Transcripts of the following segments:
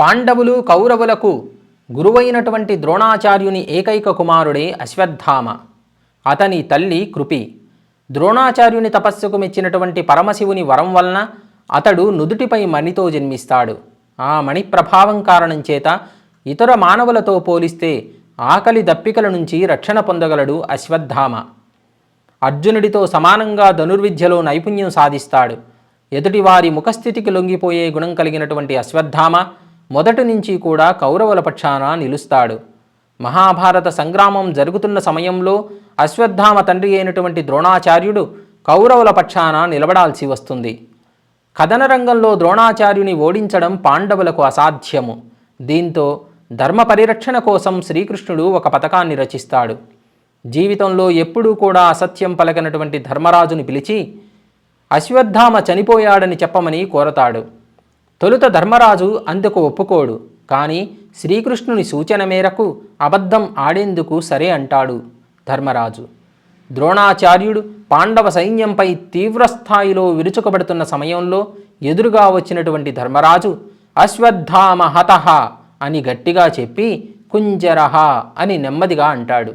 పాండవులు కౌరవులకు గురువైనటువంటి ద్రోణాచార్యుని ఏకైక కుమారుడే అశ్వత్థామ. అతని తల్లి కృపి. ద్రోణాచార్యుని తపస్సుకు మెచ్చినటువంటి పరమశివుని వరం వలన అతడు నుదుటిపై మణితో జన్మిస్తాడు. ఆ మణి ప్రభావం కారణం చేత ఇతర మానవులతో పోలిస్తే ఆకలి దప్పికల నుంచి రక్షణ పొందగలడు అశ్వత్థామ. అర్జునుడితో సమానంగా ధనుర్విద్యలో నైపుణ్యం సాధిస్తాడు. ఎదుటివారి ముఖస్థితికి లొంగిపోయే గుణం కలిగినటువంటి అశ్వత్థామ మొదటి నుంచి కూడా కౌరవుల పక్షాన నిలుస్తాడు. మహాభారత సంగ్రామం జరుగుతున్న సమయంలో అశ్వత్థామ తండ్రి అయినటువంటి ద్రోణాచార్యుడు కౌరవుల పక్షాన నిలబడాల్సి వస్తుంది. కథన రంగంలో ద్రోణాచార్యుని ఓడించడం పాండవులకు అసాధ్యము. దీంతో ధర్మ పరిరక్షణ కోసం శ్రీకృష్ణుడు ఒక పథకాన్ని రచిస్తాడు. జీవితంలో ఎప్పుడూ కూడా అసత్యం పలకనటువంటి ధర్మరాజుని పిలిచి అశ్వత్థామ చనిపోయాడని చెప్పమని కోరతాడు. తొలుత ధర్మరాజు అందుకు ఒప్పుకోడు కానీ శ్రీకృష్ణుని సూచన మేరకు అబద్ధం ఆడేందుకు సరే అంటాడు ధర్మరాజు. ద్రోణాచార్యుడు పాండవ సైన్యంపై తీవ్రస్థాయిలో విరుచుకబడుతున్న సమయంలో ఎదురుగా వచ్చినటువంటి ధర్మరాజు అశ్వత్థామ హతహ అని గట్టిగా చెప్పి కుంజరహ అని నెమ్మదిగా అంటాడు.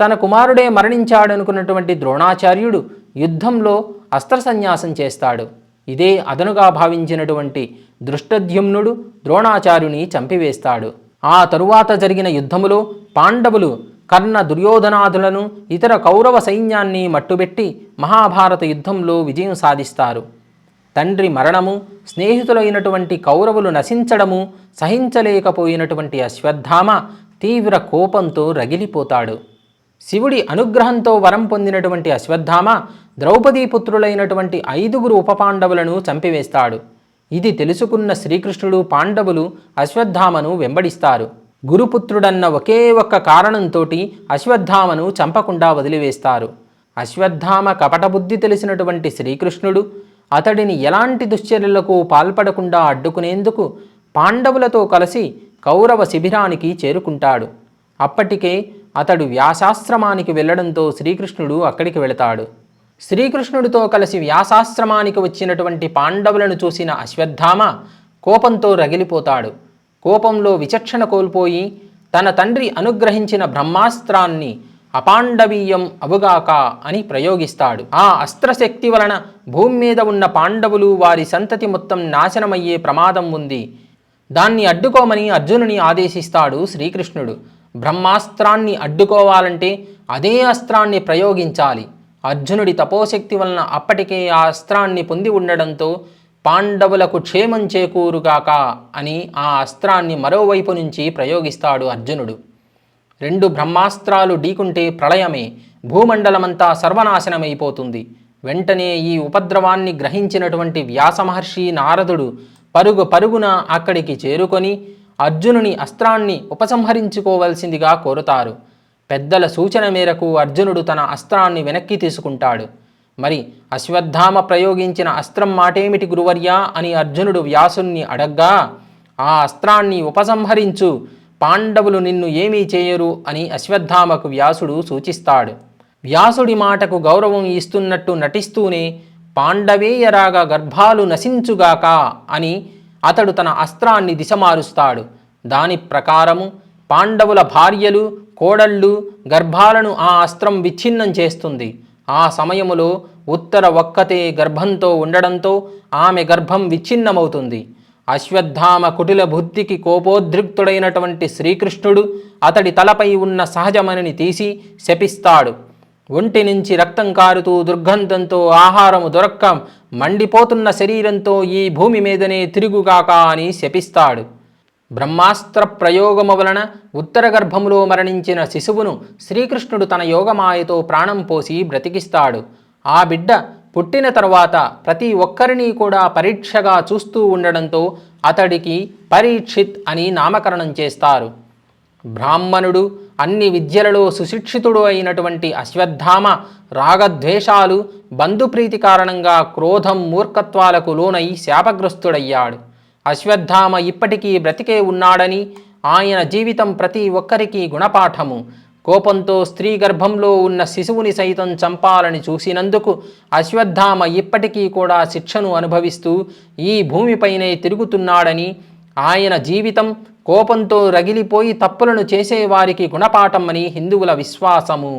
తన కుమారుడే మరణించాడనుకున్నటువంటి ద్రోణాచార్యుడు యుద్ధంలో అస్త్రసన్యాసం చేస్తాడు. ఇదే అదనుగా భావించినటువంటి దృష్టద్యుమ్నుడు ద్రోణాచార్యుని చంపివేస్తాడు. ఆ తరువాత జరిగిన యుద్ధములో పాండవులు కర్ణ దుర్యోధనాదులను ఇతర కౌరవ సైన్యాన్ని మట్టుబెట్టి మహాభారత యుద్ధంలో విజయం సాధిస్తారు. తండ్రి మరణము స్నేహితులైనటువంటి కౌరవులు నశించడము సహించలేకపోయినటువంటి అశ్వత్థామ తీవ్ర కోపంతో రగిలిపోతాడు. శివుడి అనుగ్రహంతో వరం పొందినటువంటి అశ్వత్థామ ద్రౌపదీ పుత్రులైనటువంటి ఐదుగురు ఉపపాండవులను చంపివేస్తాడు. ఇది తెలుసుకున్న శ్రీకృష్ణుడు పాండవులు అశ్వత్థామను వెంబడిస్తారు. గురుపుత్రుడన్న ఒకే ఒక్క కారణంతోటి అశ్వత్థామను చంపకుండా వదిలివేస్తారు. అశ్వత్థామ కపటబుద్ధి తెలిసినటువంటి శ్రీకృష్ణుడు అతడిని ఎలాంటి దుశ్చర్యలకు పాల్పడకుండా అడ్డుకునేందుకు పాండవులతో కలిసి కౌరవ శిబిరానికి చేరుకుంటాడు. అప్పటికే అతడు వ్యాసాశ్రమానికి వెళ్ళడంతో శ్రీకృష్ణుడు అక్కడికి వెళతాడు. శ్రీకృష్ణుడితో కలిసి వ్యాసాశ్రమానికి వచ్చినటువంటి పాండవులను చూసిన అశ్వత్థామ కోపంతో రగిలిపోతాడు. కోపంలో విచక్షణ కోల్పోయి తన తండ్రి అనుగ్రహించిన బ్రహ్మాస్త్రాన్ని అపాండవీయం అవుగాక అని ప్రయోగిస్తాడు. ఆ అస్త్రశక్తి వలన భూమి మీద ఉన్న పాండవులు వారి సంతతి మొత్తం నాశనమయ్యే ప్రమాదం ఉంది. దాన్ని అడ్డుకోమని అర్జునుని ఆదేశిస్తాడు శ్రీకృష్ణుడు. బ్రహ్మాస్త్రాన్ని అడ్డుకోవాలంటే అదే అస్త్రాన్ని ప్రయోగించాలి. అర్జునుడి తపోశక్తి వలన అప్పటికే ఆ అస్త్రాన్ని పొంది ఉండడంతో పాండవులకు క్షేమం చేకూరుగాక అని ఆ అస్త్రాన్ని మరోవైపు నుంచి ప్రయోగిస్తాడు అర్జునుడు. రెండు బ్రహ్మాస్త్రాలు ఢీకుంటే ప్రళయమే భూమండలమంతా సర్వనాశనమైపోతుంది. వెంటనే ఈ ఉపద్రవాన్ని గ్రహించినటువంటి వ్యాసమహర్షి నారదుడు పరుగు పరుగున అక్కడికి చేరుకొని అర్జునుని అస్త్రాన్ని ఉపసంహరించుకోవలసిందిగా కోరుతారు. పెద్దల సూచన మేరకు అర్జునుడు తన అస్త్రాన్ని వెనక్కి తీసుకుంటాడు. మరి అశ్వత్థామ ప్రయోగించిన అస్త్రం మాటేమిటి గురువర్యా? అని అర్జునుడు వ్యాసుణ్ణి అడగ్గా ఆ అస్త్రాన్ని ఉపసంహరించు పాండవులు నిన్ను ఏమీ చేయరు అని అశ్వత్థామకు వ్యాసుడు సూచిస్తాడు. వ్యాసుడి మాటకు గౌరవం ఇస్తున్నట్టు నటిస్తూనే పాండవేయరాగా గర్భాలు నశించుగాక అని అతడు తన అస్త్రాన్ని దిశమారుస్తాడు. దాని ప్రకారము పాండవుల భార్యలు కోడళ్ళు గర్భాలను ఆ అస్త్రం విచ్ఛిన్నం చేస్తుంది. ఆ సమయములో ఉత్తర ఒక్కతే గర్భంతో ఉండడంతో ఆమె గర్భం విచ్ఛిన్నమవుతుంది. అశ్వత్థామ కుటిల బుద్ధికి కోపోద్రిక్తుడైనటువంటి శ్రీకృష్ణుడు అతడి తలపై ఉన్న సహజమనిని తీసి శపిస్తాడు. ఒంటి నుంచి రక్తం కారుతూ దుర్గంధంతో ఆహారము దొరక్క. మండిపోతున్న శరీరంతో ఈ భూమి మీదనే తిరుగుగాక అని శపిస్తాడు. బ్రహ్మాస్త్ర ప్రయోగము వలన ఉత్తర గర్భములో మరణించిన శిశువును శ్రీకృష్ణుడు తన యోగమాయతో ప్రాణం పోసి బ్రతికిస్తాడు. ఆ బిడ్డ పుట్టిన తర్వాత ప్రతి ఒక్కరిని కూడా పరీక్షగా చూస్తూ ఉండడంతో అతడికి పరీక్షిత్ అని నామకరణం చేస్తారు. బ్రాహ్మణుడు అన్ని విద్యలలో సుశిక్షితుడు అయినటువంటి అశ్వత్థామ రాగద్వేషాలు బంధుప్రీతి కారణంగా క్రోధం మూర్ఖత్వాలకు లోనై శాపగ్రస్తుడయ్యాడు. అశ్వత్థామ ఇప్పటికీ బ్రతికే ఉన్నాడని ఆయన జీవితం ప్రతి ఒక్కరికి గుణపాఠము. కోపంతో స్త్రీ గర్భంలో ఉన్న శిశువుని సైతం చంపాలని చూసినందుకు అశ్వత్థామ ఇప్పటికీ కూడా శిక్షను అనుభవిస్తూ ఈ భూమిపైనే తిరుగుతున్నాడని ఆయన జీవితం కోపంతో రగిలిపోయి తప్పులను చేసేవారికి గుణపాఠం అని హిందువుల విశ్వాసము.